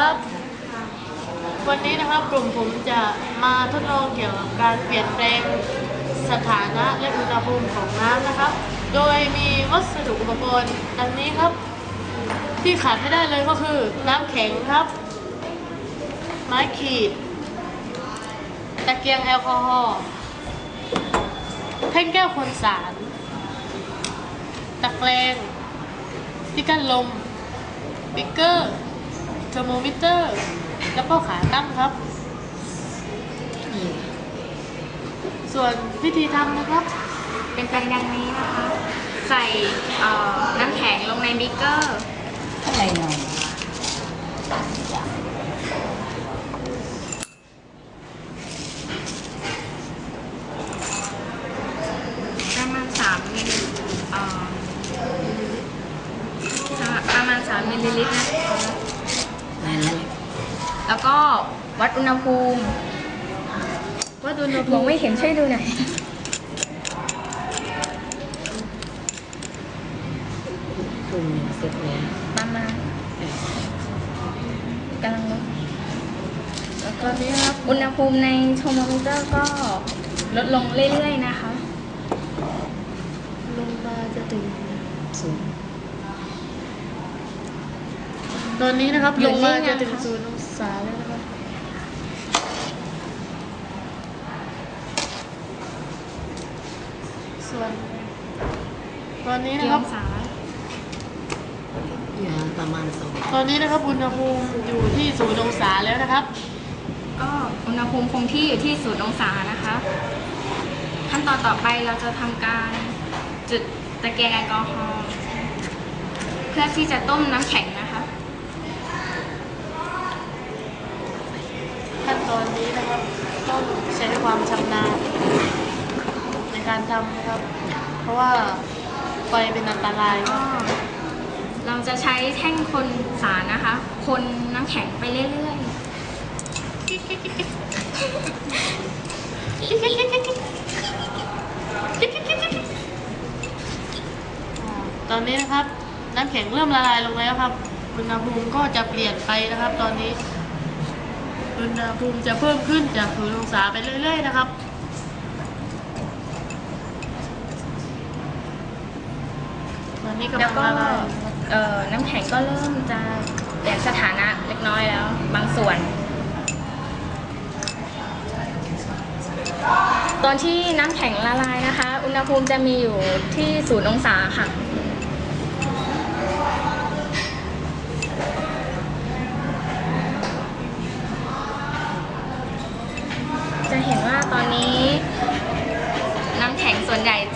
ครับวันนี้นะครับกลุ่มผมจะมาทดลองเกี่ยวกับการเปลี่ยนแปลงสถานะและอุณหภูมิของน้ำนะครับ โดยมีวัสดุอุปกรณ์ดังนี้ครับ ที่ขาดไม่ได้เลยก็คือน้ำแข็งครับ ไม้ขีด ตะเกียงแอลกอฮอล์แท่งแก้วคนสาร ตะแกรงที่กั้นลม บิ๊กเกอร์ เทอร์โมมิเตอร์ แล้วก็ขาตั้งครับส่วนวิธีทำนะครับ เป็นไปดังนี้นะคะ ใส่เอ่อน้ำแข็งลงในบิ๊กเกอร์อะไรหน่อยประมาณ3มิลเอ่อประมาณ3มิลลิลิตรนะคะ นั่นแหละ แล้วก็วัดอุณหภูมิว่าอุณหมภูองมิไม่เห็นช่วยดูหน่อยกลุ่มหนึ่งเสร็จแล้วประมาณกำลังลดแล้วตก็อนนี้นะครับอุณหภูมิในโทรโมมิเตอร์ก็ลดลงเรื่อยๆนะคะ ลงมาจะถึงศูนย์ ตอนนี้นะครับอยู่ลงมาที่จะไงถึงคะศูนย์องศาแล้วนะครับ ส่วน ตอนนี้นะกี่คอรับงศาอยู่ประมาณสองตอนนี้นะครับอุณหภูมิอยู่ที่ศูนย์องศาแล้วนะครับ ก็อุณหภูมิคงที่อยู่ที่ศูนย์องศานะคะ ขั้นตอนต่อไปเราจะทำการจุดตะเกียงแอลกอฮอล์เพื่อที่จะต้มน้ำแข็งนะคะ ขั้นตอนนี้นะครับต้องใช้ความชำนาญในการทำนะครับ เพราะว่าไฟเป็นอันตรายคก็รับ เราจะใช้แท่งคนสารนะคะ คนน้ำแข็งไปเรื่อยตอนนี้นะครับ น้ำแข็งเริ่มละลายลงแล้วครับ อุณหภูมิก็จะเปลี่ยนไปนะครับ ตอนนี้ อุณหภูมิจะเพิ่มขึ้นจากศูนย์องศาไปเรื่อย ๆ นะครับตอนนี้กำแล้วงก็ละลายเอ่อน้ำแข็งก็เริ่มจะเปลี่ยนสถานะเล็กน้อยแล้ว บางส่วน ตอนที่น้ำแข็งละลายนะคะ อุณหภูมิจะมีอยู่ที่ศูนย์องศาค่ะ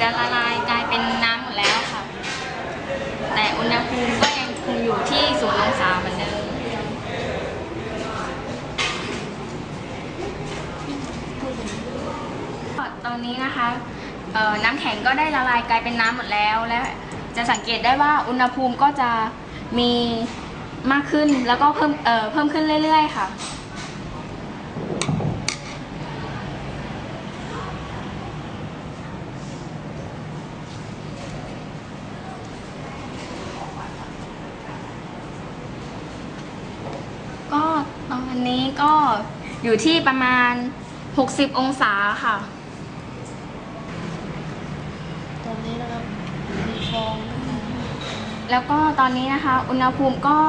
จะละลายกลายเป็นน้ำหมดแล้วค่ะ แต่อุณหภูมิก็ยังคงอยู่ที่ศูนย์องศาเหมือนเดิมตอนนี้นะคะน้ำแข็งก็ได้ละลายกลายเป็นน้ำหมดแล้ว และจะสังเกตได้ว่าอุณหภูมิก็จะมีมากขึ้นแล้วก็เพิ่มเเพิ่มขึ้นเรื่อย ๆ ค่ะ ก็ตอน นี้ก็อยู่ที่ประมาณ 60 องศาค่ะ ตอนนี้นะครับมีฟองแล้วก็ตอนนี้นะคะ อุณหภูมิก็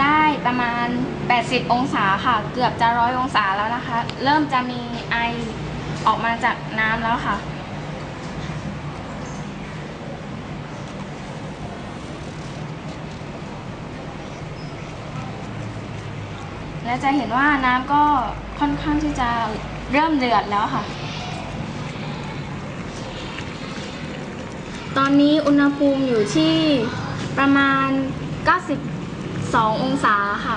ได้ประมาณ 80 องศาค่ะ เกือบจะร้อยองศาแล้วนะคะ เริ่มจะมีไอออกมาจากน้ำแล้วค่ะ และจะเห็นว่าน้ำก็ค่อนข้างที่จะเริ่มเดือดแล้วค่ะ ตอนนี้อุณหภูมิอยู่ที่ประมาณ 92 องศาค่ะ